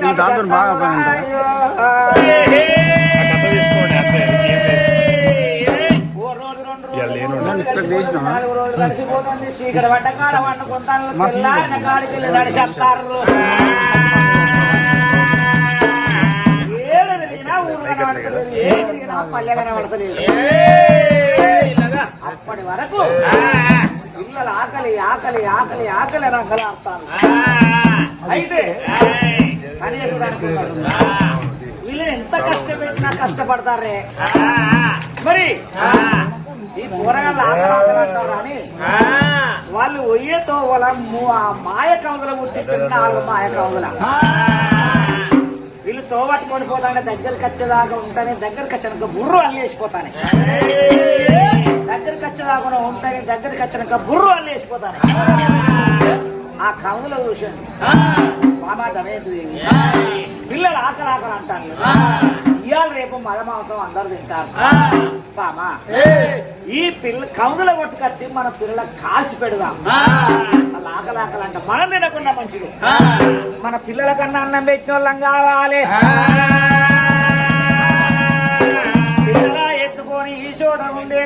ఈ దాంతో బాగా పల్లె కనబడతలేదు. అప్పటి వరకు పిల్లలు ఆకలి ఆకలి ఆకలి ఆకలి అని అంగలాడతాను అయితే వీళ్ళు ఎంత కష్టపెట్టినా కష్టపడతారే. మరి ఈ కూరగాయలు ఆకలి అని వాళ్ళు ఒయ్యతో వాళ్ళ మాయ కవుల ముట్టిస్తున్న నాలుగు మాయ కవుల వీళ్ళు తోబట్టుకొని పోతానే దగ్గరికి వచ్చేదాకా ఉంటానే దగ్గరికి వచ్చాక బుర్రు అల్లేసిపోతానే. దగ్గరికి వచ్చేదాకా ఉంటాయి దగ్గరికి వచ్చినాక బుర్రు అల్లేసిపోతానే ఆ కవుల దమేంద్రి పిల్లలు ఆకలి ఆకలి అంటారు ఇవాళ రేపు మద మాంసం అందరు తింటారు. ఈ పిల్ల కౌదుల కొట్టుకొచ్చి మన పిల్లలకు కాల్చి పెడదాం. అలా ఆకలి ఆకలి అంట మనం తినకుండా మంచిది. మన పిల్లల కన్నా అన్నం పెట్టిన వాళ్ళం కావాలి పిల్లల ఈ చోట ఉండే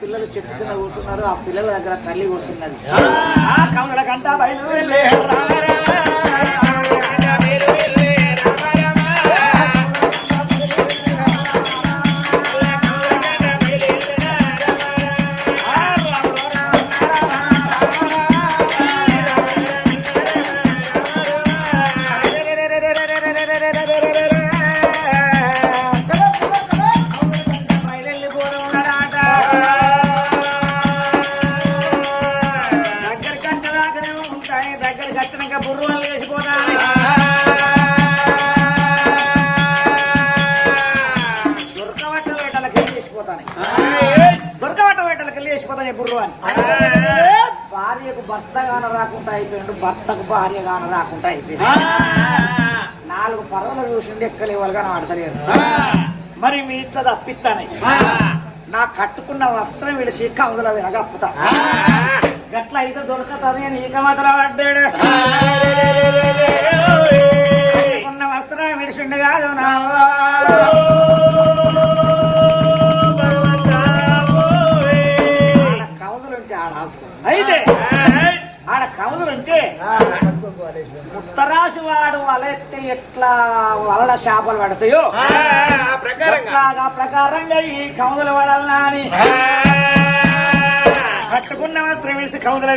పిల్లలు చెట్టు కూర్చున్నారు ఆ పిల్లల దగ్గర తల్లి కూర్చున్నది. ఆ కమలకంతా బయలు భర్తకు భార్య గాన రాకుండా అయిపోయింది నాలుగు పర్వలు చూసిండి ఎక్కలేవాళ్ళు కానీ ఆడతలేరు మరి మీ ఇట్లా తప్పిస్తానే. నా కట్టుకున్న వస్త్రం విడిచి కముదల వినగప్పుతా గట్ల అయితే దొరకతుంది అని ఈక మాత్రం పడ్డాడు. ఉన్న వస్త్రం విడిచిండు కాదు నా. ఆడ కముదలుంటే ఆడ అవసరం. అయితే ఆడ కముదలుంటే ఉత్తరాశి వాడు వలెత్తే ఎట్లా వలల చేపలు పడతాయో? అట్లాగా ప్రకారంగా. ఈ కౌదుల వడల్నా అని కట్టుకున్న వస్త్రం వేసి కౌదుల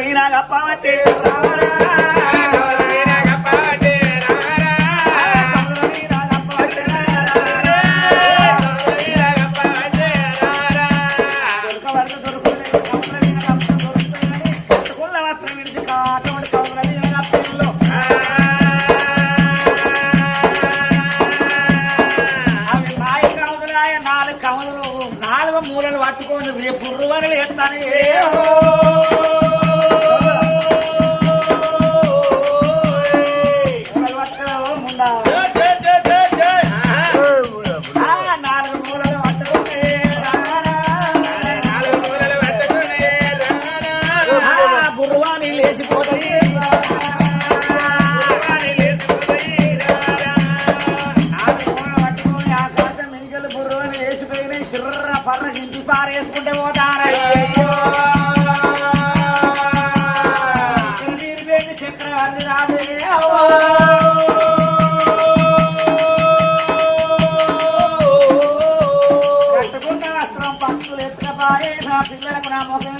పిల్లలకు నా ముఖం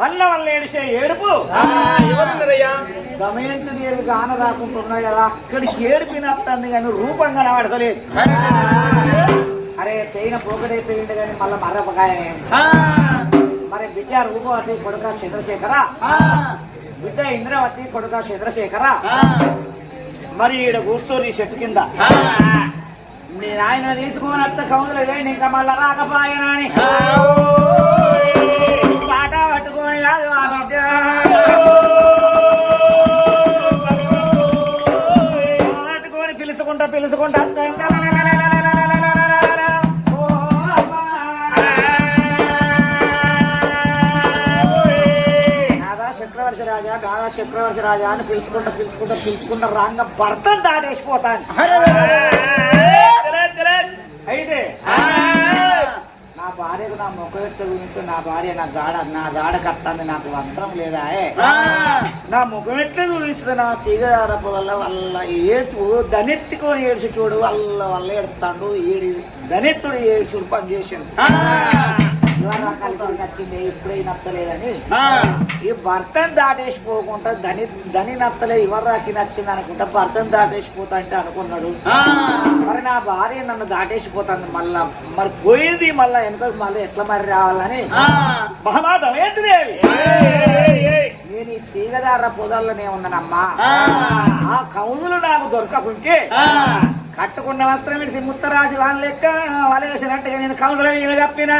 వల్ల వల్ల ఏడిసే ఏడుపు. దమయంతి దేవికి ఆన రాకుంటున్నాయి కదా అక్కడికి ఏడిపినట్టుంది కానీ రూపం కనబడతలేదు. అరే పెయిన పోకడైపోయింది కానీ మళ్ళీ మర్రపకాయనే. మరి బిడ్డ రూపవతి కొడుక చంద్రశేఖర? బిడ్డ ఇంద్రవతి కొడుక చంద్రశేఖర? మరి ఈడ కూర్చొని చెట్టు కింద. మీ నాయన తీసుకొని అత్త కౌందులు వేయండి ఇంకా మళ్ళా పాట పట్టుకొని కాదు ఆ బిడ్డ. పట్టుకొని పిలుచుకుంటా చక్రవర్తి రాజా దాదా చక్రవర్తి రాజా అని పిలుచుకుంటా పిలుచుకుంటా పిలుచుకుంటా రాంగ భర్త దాటేసిపోతాను అయితే. నా భార్యకు నా ముఖ ఎట్ల గురించి నా భార్య నా గాడ నా గాడ కత్తాంది. నాకు వస్త్రం లేదా? నా ముఖం ఎట్ల గురించి నా తీగదారపు వల్ల వల్ల ఏడు దనెత్తుకొని ఏడ్చి చూడు. వల్ల వల్ల ఎడతాడు ఏడి దనెత్తుడు ఏడ్చుడు పని చేసిండు. ఇప్పుడే నచ్చలేదని ఈ భర్తను దాటేసిపోకుండా ధని ధని నచ్చలే ఇవరాకి నచ్చింది అనుకుంటా భర్తను దాటేసిపోతా అంటే అనుకున్నాడు. మరి నా భార్య నన్ను దాటేసిపోతుంది మళ్ళా. మరి పోయింది మళ్ళా వెనక మళ్ళీ ఎట్లా మరి రావాలని? నేను ఈ తీగదార పొదల్లోనే ఉన్నానమ్మా. ఆ. కౌలులు నాకు దొరకకుంటే కట్టుకున్న వస్త్రం ఇడిసి ముత్తరాజు వాళ్ళ లెక్క. వలేసినట్టుగా నేను కౌలుల మీద కప్పిన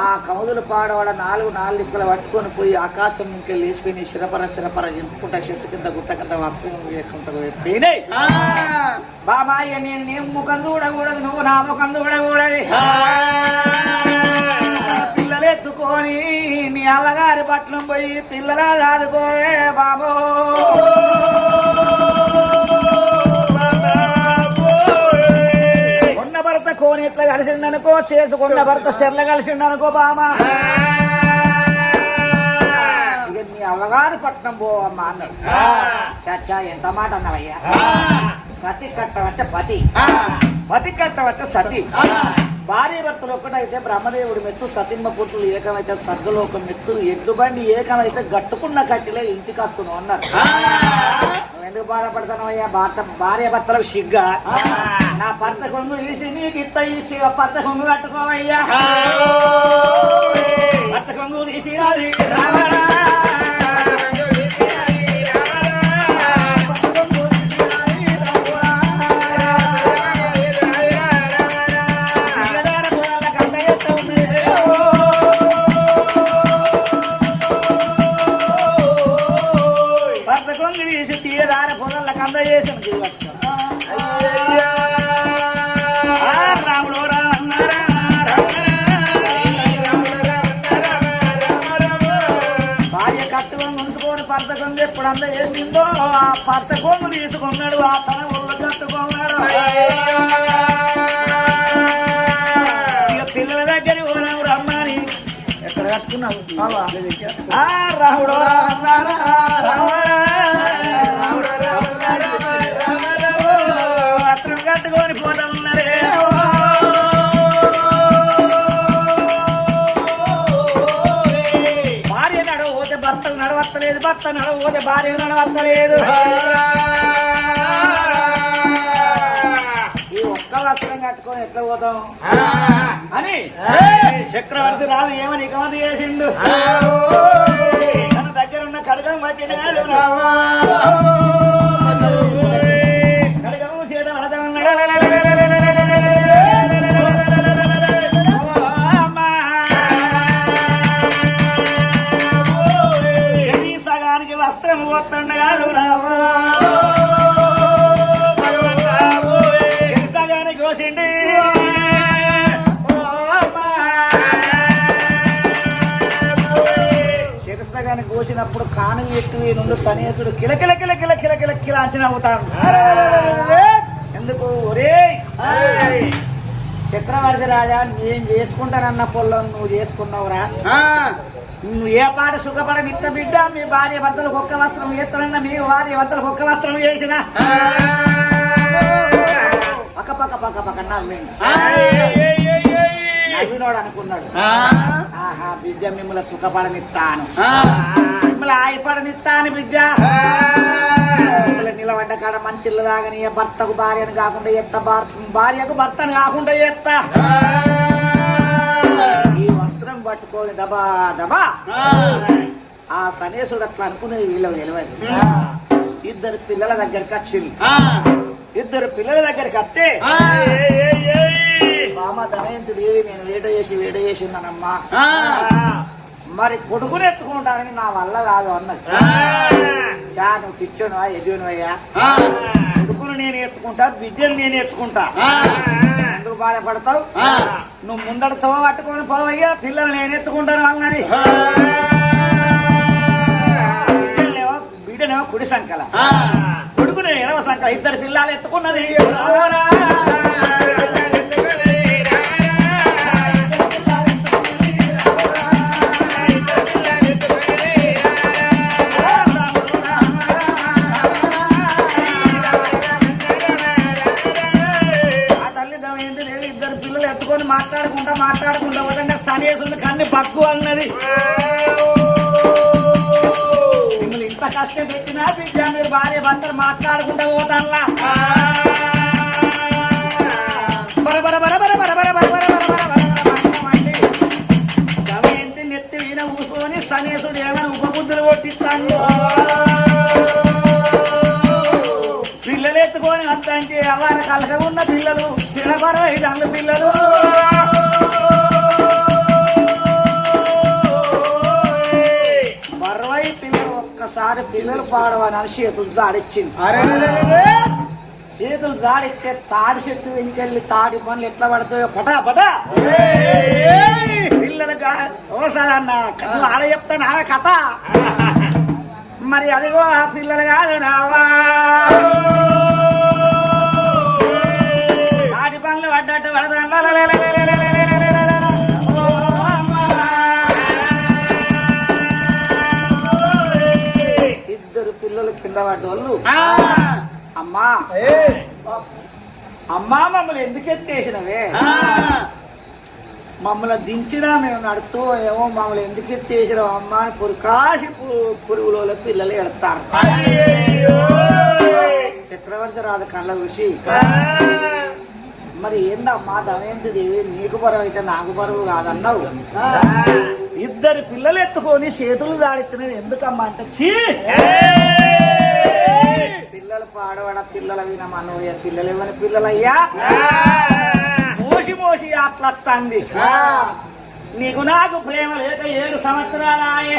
ఆ కౌదులు పాడవాడ నాలుగు నాలుగు దిక్కులు పట్టుకొని పోయి ఆకాశం నుంచి లేచిపోయి శిరపర శిరపర ఎంపుకుంటా చెట్టు కింద గుట్ట కింద వస్తువు లేకుండా బాబాయ్య నేను నీ ముఖం చూడకూడదు నువ్వు నా ముఖం చూడకూడదు. పిల్లలు ఎత్తుకొని నీ అల్లగారి పట్నం పోయి పిల్లలా కాదుకోవే బాబో. భర్త కోని ఎట్లా కలిసిండనుకో చేసుకున్న భర్త చెర్ల కలిసిండనుకో బామా. నీ అల్లగారి పట్నం పోవమ్మా అన్నాడు. చచ్చా ఎంత మాట అన్నవయ్యా? సతి కట్టవచ్చ పతి. పతి కట్టవచ్చ సతి. భార్య భర్తలు ఒక్కటైతే బ్రహ్మదేవుడు మెత్తు సతిమ్మ పుత్రులు ఏకమైతే స్వర్గలోకం మెత్తు ఎద్దు బండి ఏకమైతే గట్టుకున్న కట్టిలే ఇంటికి వస్తున్నావు అన్నారు. ఎందుకు బాధపడతానవయ్యా భర్త భార్య భర్తలకు సిగ్గా. నా భర్త కొంగు తీసి నీకు ఇత్త ఇచ్చి భర్త కొంగు కట్టుకోవయ్యా. భర్త కొంగు తీసి రావరా. ఉంచుకొని భర్త కొంగు ఎప్పుడంతా ఆ భర్త తీసుకున్నాడు ఆ తన ఊళ్ళో కట్టుకున్నాడు. ఇక పిల్లల దగ్గర పోనావు రమ్మని. ఎక్కడ కట్టుకున్నావు? రాహుడు ఆ భార్య నడవత్తలేదు కట్టుకొని ఎట్లా పోతాం? అని చక్రవర్తి రాజు ఏమని ఇకమంది చేసిండు? తన దగ్గర ఉన్న కడగం పట్టిన అంచనా అవుతాడు ఎందుకు? ఒరే చక్రవర్తి రాజా నేను చేసుకుంటానన్న పొలం నువ్వు చేసుకున్నావురా. నువ్వు ఏ పాట సుఖపడ నిత్త బిడ్డ మీ భార్య భర్తలకు ఒక్క వస్త్రం చేస్తానన్నా మీ భార్య భర్తలకు ఒక్క వస్త్రం చేసిన పక్క పక్క పక్క పక్క నవ్వినోడు అనుకున్నాడు. ఆహా బిడ్డ మిమ్మల్ని సుఖపడనిస్తాను. మిమ్మల్ని ఆయపడనిస్తాను బిడ్డ. కాడ మంచిళ్ళు తాగని భర్తకు భార్యను కాకుండా ఎత్త భార్యకు భర్తను కాకుండా ఎత్తా. ఈ వస్త్రం పట్టుకొని దబా దబా. ఆ సనేసుడు అట్లా అనుకునేది వీళ్ళకి తెలియదు. ఇద్దరు పిల్లల దగ్గరికి వచ్చింది. ఇద్దరు పిల్లల దగ్గరికి వస్తే మామ దమయంతి దేవి నేను వేట చేసి వేట చేసి ఉన్నానమ్మా. మరి కొడుకుని ఎత్తుకుంటానని నా వల్ల కాదు అన్నది. చా నువ్వు పిచ్చోనువా ఎదువునువయ్యా కొడుకును నేను ఎత్తుకుంటా బిడ్డను నేను ఎత్తుకుంటా. ఎందుకు బాధపడతావు? నువ్వు ముందడతో పట్టుకొని పోవయ్యా పిల్లలు నేను ఎత్తుకుంటాను అన్నది బిడ్డనేమో బిడ్డనేమో కుడి సంకల. కొడుకునే ఎడవ సంకల ఇద్దరు పిల్లలు ఎత్తుకున్నది. పిల్లలు ఒక్కసారి పిల్లలు పాడవని చేతులు దాడిచ్చింది చేతులు దాడిస్తే తాడి చెట్టు ఇంకెళ్ళి తాడి పనులు ఎట్లా పడతాయో పటా పటా పిల్లలు ఓసారి అన్న కథలు ఆడ చెప్తాను ఆడ కథ. మరి అదిగో ఆ పిల్లలు కాదు రావా తాడి పనులు పడ్డట్టు పడదా. కింద పడ్డోళ్ళు అమ్మా. అమ్మా మమ్మల్ని ఎందుకు ఎత్తేసినవే? మమ్మల్ని దించినా మేము నడుతూ ఏమో మమ్మల్ని ఎందుకు ఎత్తేసినావు అమ్మా అని పురుకాసి పురుగులో పిల్లలు ఎడతారు. చక్రవర్తి రాదు కళ్ళ ఋషి మరి ఏందమ్మా దమయంతి దేవి నీకు బరువు అయితే నాకు బరువు కాదన్నావు. ఇద్దరు పిల్లలు ఎత్తుకొని చేతులు దాడిస్తున్నది ఎందుకమ్మా అంటే "ఛీ! పిల్లలు పాడవడ పిల్లల విన మనోయ పిల్లలు ఇవ్వని పిల్లలయ్యా? మోసి మోసి అట్లా తంది నీకు నాకు ప్రేమ లేక ఏడు సంవత్సరాలు ఆయే.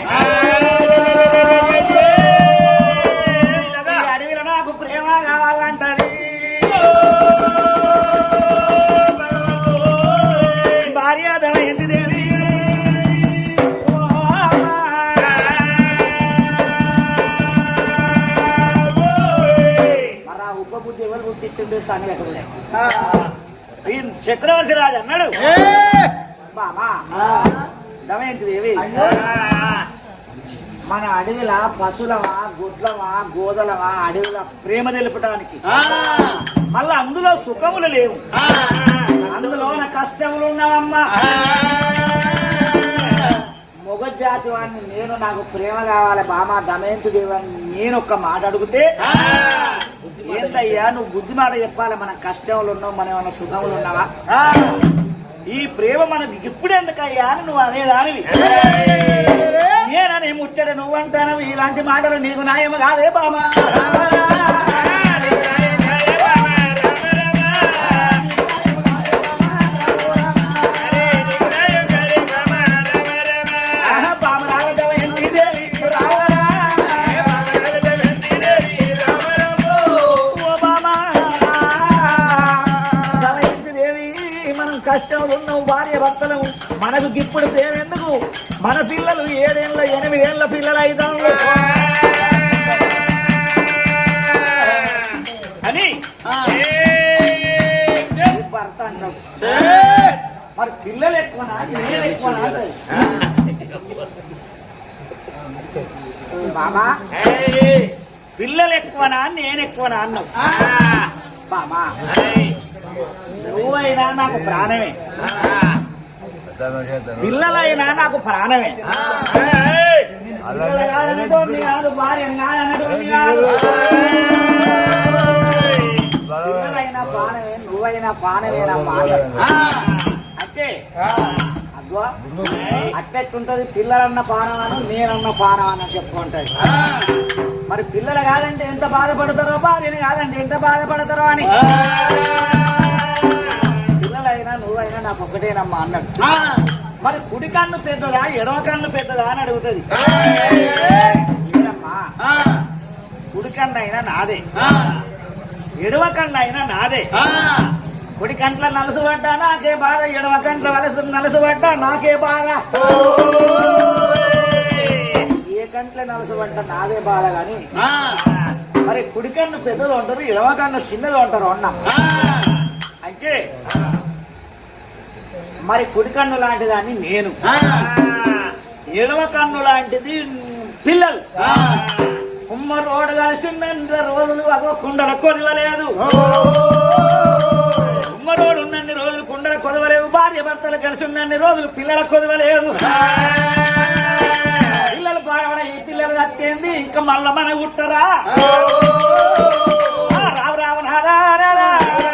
చక్రవర్తి రాజు అన్నాడు. దమయంతి దేవి మన అడవిల పశువులమా గుడ్లమా గోదలమా అడవిల ప్రేమ తెలుపడానికి మళ్ళా అందులో సుఖములు లేవు. అందులో నా కష్టములు ఉన్నావమ్మా. మొగ జాతి వాడిని నేను నాకు ప్రేమ కావాలి బామా దమయంతి దేవాన్ని నేను ఒక్క మాట అడిగితే ఏంటయ్యా నువ్వు బుద్ధి మాట చెప్పాలి మనం కష్టంలో ఉన్నావు మనం ఏమైనా సుఖంలో ఉన్నావా? ఈ ప్రేమ మనకి ఇప్పుడు ఎందుకయ్యా అని నువ్వు అనేదానివి నేనని ముచ్చట నువ్వు అంటాను ఇలాంటి మాటలు నీకు న్యాయం కాదే బామా? కష్టంలో ఉన్నాం భార్య భర్తలు మనకు ప్రేమ ఎందుకు? మన పిల్లలు ఏడేళ్ళ ఎనిమిదేళ్ళ పిల్లలు అయితాం అని. భర్త. మరి పిల్లలు ఎక్కువనా నేను ఎక్కువనా. బామా పిల్లలు ఎక్కువనా నేను ఎక్కువనా అన్నావు. బామా నువ్వైనా నాకు ప్రాణమే. పిల్లలైనా నాకు ప్రాణమే. భార్య పిల్లలైనా ప్రాణమే నువ్వైనా ప్రాణమేనా మాట అంటే అద్వా అట్టెట్టుంటది పిల్లలన్న పానమను నేనన్న పానమని చెప్పుకుంటది మరి పిల్లలు కాదంటే ఎంత బాధపడతారో భార్యని కాదంటే ఎంత బాధపడతారో అని. పిల్లలైనా నువ్వైనా నాకు ఒక్కటేనమ్మా అన్నాడు మరి కుడి కన్ను పెద్దదా ఎడమ కన్ను పెద్దదా అని అడుగుతుంది. కుడి కన్ను అయినా నాదే ఎడమ కన్ను అయినా నాదే కుడి కంట్ల నలుసు పడ్డా నాకే బాధ ఎడమ కంట్ల వలసు నలుసు పడ్డా నాకే బాధ. ఏ కంట్ల నలుసు పడ్డా నాదే బాధ గాని మరి కుడి కన్ను పెద్దది ఉంటారు ఎడమ కన్ను చిన్నది ఉంటారు అన్న. అయితే మరి కుడి కన్ను లాంటిదాన్ని నేను. ఎడమ కన్ను లాంటిది పిల్లలు. కుమ్మ రోడ్డు కలిసిందంత రోజులు అగో కుండల కొదవలేదు. కుమ్మ రోడ్డు ఉన్నన్ని రోజులు కుండల కొదవలేవు భార్య భర్తలు కలిసి ఉన్నన్ని రోజులు పిల్లల కొదవలేదు. పిల్లలు ఈ పిల్లలు కట్టేంది ఇంకా మళ్ళా మన గుట్టరా? రావు రావు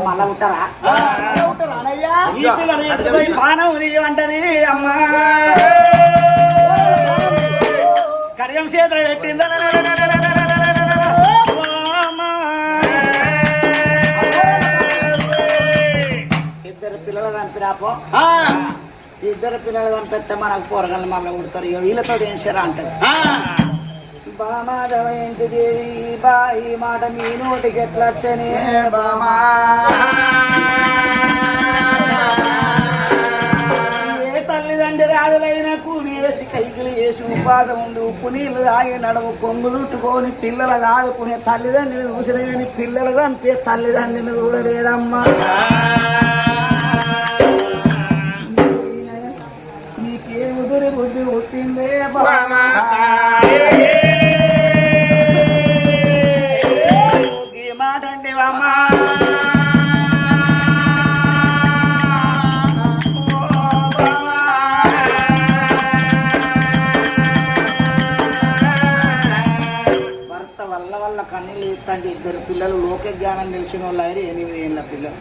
మళ్ళా ఉంటారా అమ్మా కడియం చేత పెట్టిందా ఇద్దరు పిల్లలు చంపినాపో ఇద్దరు పిల్లలు చంపిస్తే మనకు పోరగలు మళ్ళీ ఉడతారు వీళ్ళతో ఏం సరా అంటది బామాధవేంటి దేవి బా ఈ మాట మీ నోటికి ఎట్లచ్చనే బామా తల్లిదండ్రి రాజులైన వేసి కైకులు వేసి ఉపాధం ఉండి ఉప్పు నీళ్ళు తాగి నడవు కొంగులుట్టుకొని పిల్లలు ఆదుకునే తల్లిదండ్రులు కానీ పిల్లలు అంతే తల్లిదండ్రులు కూడా లేదమ్మా నీకే ఉదురు బుద్ధి వచ్చిందే బామా పిల్లలు లోక జ్ఞానం తెలిసిన వాళ్ళు అయ్యారు ఎనిమిది ఏళ్ళ పిల్లలు.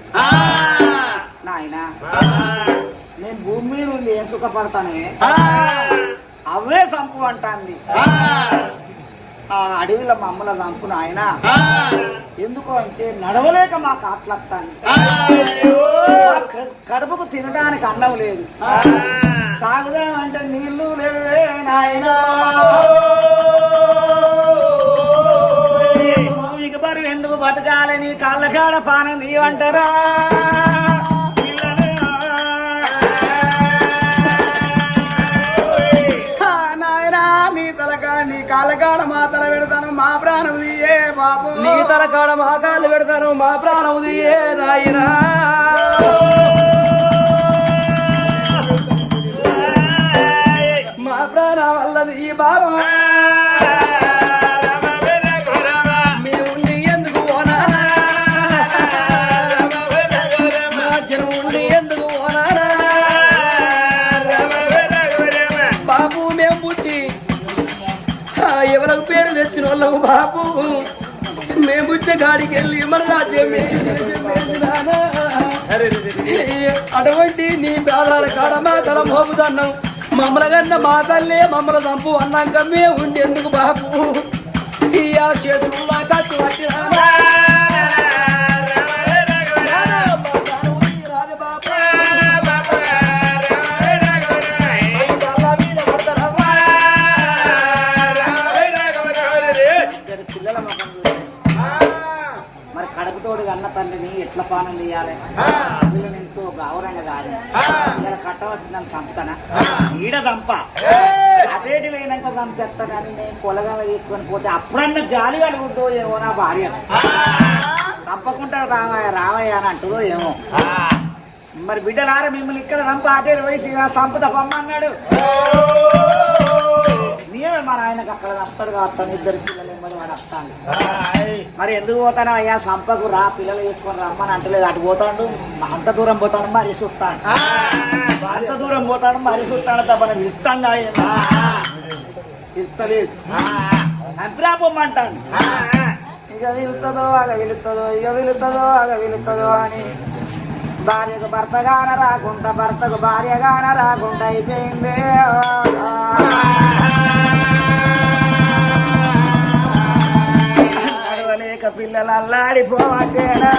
నాయన నేను భూమి మీద ఉండి ఏం సుఖపడతానే? అవే సంపు అంటాంది. ఆ! అడవిలో మా అమ్మల సంపు నాయన. ఎందుకు అంటే నడవలేక మాకు ఆటలత్తాను కడుపుకు తినడానికి అన్నం లేదు. తాగుదామంటే నీళ్ళు లేవే నాయనా. బతకాలని కాళ్ళ కాడ పానం నీవంటారా నాయనా నీ తలకా కాళ్ళకాడ మా తల పెడతాను మా ప్రాణం ఏ బాబు. నీ తలకాడ మా కాళ్ళు పెడతాను మా ప్రాణం ఏ నాయనా. మా ప్రాణం వల్లది ఈ బాబు. వాళ్ళము బాబు. మేము గాడికి వెళ్ళి వేసినానా? అటువంటి నీ పేదల కాడ మా తల మోపుతున్నాం మమ్మల కన్నా మా తల్లే మమ్మల చంపు అన్నాక మేము ఉండి ఎందుకు బాబు. ఈ ఆ చేతులు నా కట్టు అన్న తండ్రిని ఎట్లా పానం తీయాలి పిల్లలు ఎంతో గౌరవంగా కాదు ఇలా కట్టవచ్చిందని చంపుతానా ఈడ చంప అదేటి లేనాక చంపేస్తానని నేను పొలగా తీసుకొని పోతే అప్పుడన్నా జాలి కలుగుద్దో ఏమో నా భార్య. తప్పకుండా రామయ్య రామయ్య అని అంటుందో ఏమో. మరి బిడ్డలారా మిమ్మల్ని ఇక్కడ చంప అదే వయసు సంపద పొమ్మన్నాడు. అక్కడ వస్తాడు కాస్తాను ఇద్దరు పిల్లలు మరి వాడు వస్తాను మరి ఎందుకు పోతాను అయ్యా సంపకు రా పిల్లలు తీసుకొని రమ్మని అంటలేదు. అటు పోతాడు అంత దూరం పోతాడు మరి చూస్తాను అంత దూరం పోతాడు మరి చూస్తాను తప్ప నేను పిలుస్తాను పిలుస్తలేదు అంతరా పొమ్మంటాను. ఇక వెళుతుందో అగ వెళుతుందో ఇక వెళుతుందో అగ వెళుతుందో అని. భార్యకు భర్త గాన రాకుండా భర్తకు భార్య గాన రాకుండా అయిపోయింది. పిల్లలు అల్లాడిపోవచ్చేనా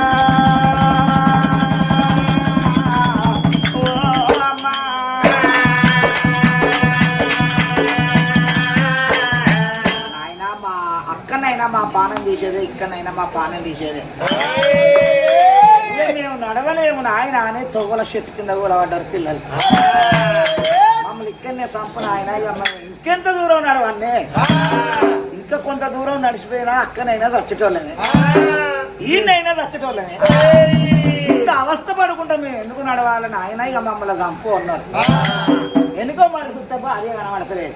అక్కనైనా మా పానం తీసేదే ఇక్కడైనా మా పానం తీసేదే. మేము నడవలేము నాయన అని తొవ్వల చెట్టు కింద కూడా పడ్డారు పిల్లలు మమ్మల్ని ఇక్కడనే చంపన ఆయన ఇక మనం ఇంకెంత దూరం నడవన్నే? ఇంకా కొంత దూరం నడిచిపోయినా అక్కనైనా చచ్చేటోళ్ళమే. ఈయనైనా చచ్చేటోళ్ళమే. ఇంత అవస్థ పడుకుంటా మేము. ఎందుకు నడవాలని ఆయన ఇక మమ్మల్ని చంపు అన్నారు. ఎందుకో మరి చూస్తే భార్య కనబడతలేదు.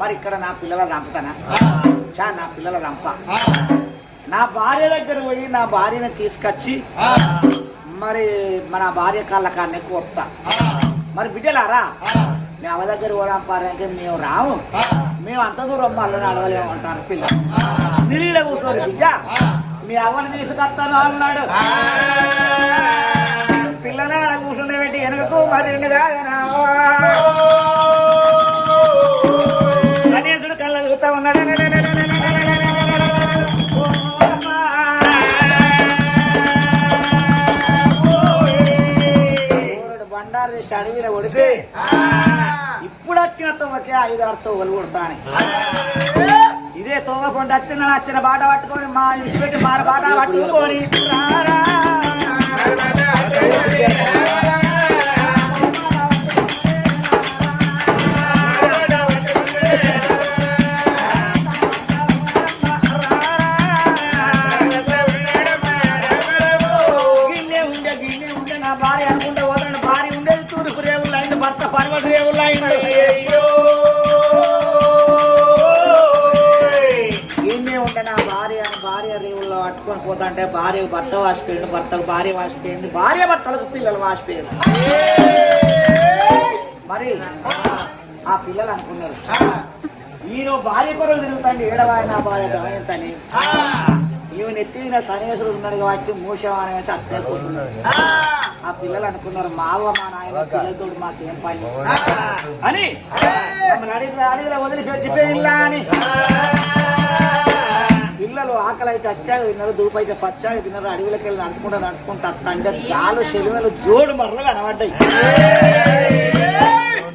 మరి ఇక్కడ నా పిల్లల చంపుతానా? చా నా పిల్లల చంప. నా భార్య దగ్గర పోయి నా భార్యని తీసుకొచ్చి మరి మన భార్య కాళ్ళ కాడనే కొత్త మరి బిడ్డలారా? మీ అవ దగ్గర పోదాం పారంటే మేము రాము. మేము అంత దూరం మళ్ళీ నడవలేము అంటారు పిల్లలు దిల్లీలో కూర్చోరు బిడ్డ. మీ అవ్వని తీసుకొస్తాను అన్నాడు. పిల్లలు ఆడ కూర్చుండే పెట్టి వెనుకకు మరి గణేశుడు వచ్చిన తోవకే ఐదు ఆరు ఇదే తోగకుండా వచ్చిన వచ్చిన బాట పట్టుకొని మా ఇంటి పెట్టి మా బాట పట్టుకొని రారా. పోతాంటే భార్య భర్త వాసిపోయింది భర్తకు భార్య వాసిపోయింది భార్య భర్తలకు పిల్లలు వాసిపోయారు. మరి ఆ పిల్లలు అనుకున్నారు. ఈయన భార్య కొరకు తిరుగుతాండి ఏడవాయి నా భార్య గమనించని ఈమె ఎత్తిన సన్యాసులు ఉన్నాడు కాబట్టి మూసం అనేసి అత్తైపోతున్నారు ఆ పిల్లలు అనుకున్నారు మావ మా నాయన పిల్లలతో మాకేం పని? అని. మమ్మల్ని అడిగి అడిగిలో వదిలిపెట్టి ఇలా అని. పిల్లలు ఆకలి అయితే అచ్చాగా తిన్నారు దూపు అయితే పచ్చాగా తిన్నారు అడవిలోకి వెళ్ళి నడుచుకుంటూ నడుచుకుంటూ అంటే గాలు చెలువలు జోడు మరలు కనబడ్డాయి.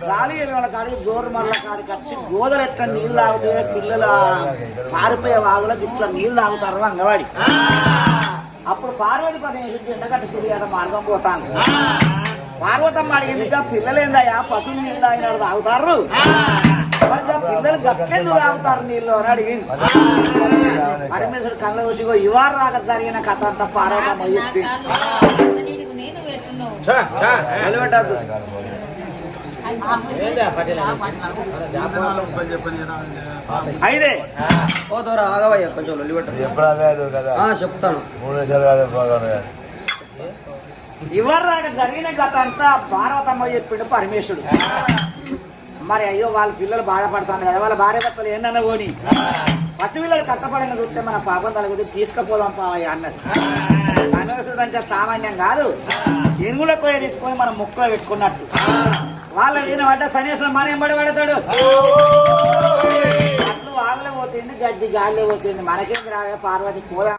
గాలి వాళ్ళ కాడికి జోడు మరల కాడికి వచ్చి గోదలు ఎట్లా నీళ్ళు తాగుతాయి పిల్లలు పారిపోయే వాగులకు ఇట్లా నీళ్ళు తాగుతారు అంగవాడి. అప్పుడు పార్వతి ప్రదేశం ఎండగట్ట తిరిగాడ మార్గం పోతాను పార్వతమ్మ అడిగింది "ఇంకా పిల్లలు ఏందయ్యా పశువు నీళ్ళు తాగినాడు తాగుతారు పిల్లలు గట్టెందుకు తాగుతారు నీళ్ళు అని అడిగింది. పరమేశ్వరు కళ్ళ వచ్చి "ఇగో ఇవాళ రాక జరిగిన కథ అంతా పార్వతమ్మ చెప్పి. నిలబెట్టద్దు అయితే ఆగవయ్యా కొంచెం ఎప్పుడు కదా చెప్తాను మూడు జరిగిన కథ అంతా పార్వతమ్మ చెప్పిండు పరమేశ్వరుడు. మరి అయ్యో వాళ్ళ పిల్లలు బాధపడతాను కదా. వాళ్ళ భార్య భర్తలు ఏందన్న పోని పసి పిల్లలు కట్టపడిన చూస్తే మన పాపం తలగుది తీసుకుపోదాం పావయ్య అన్నది. పరమేశ్వరుడు అంటే సామాన్యం కాదు. ఎనుగుల తీసుకొని మనం ముక్కలో పెట్టుకున్నట్టు. వాళ్ళ ఈయన పడ్డ సన్యాసం మన ఎంబడి పడతాడు. అట్లు వాళ్ళే పోతుంది గడ్డి గాలి పోతుంది మనకేం రాగా పార్వతి పోదా.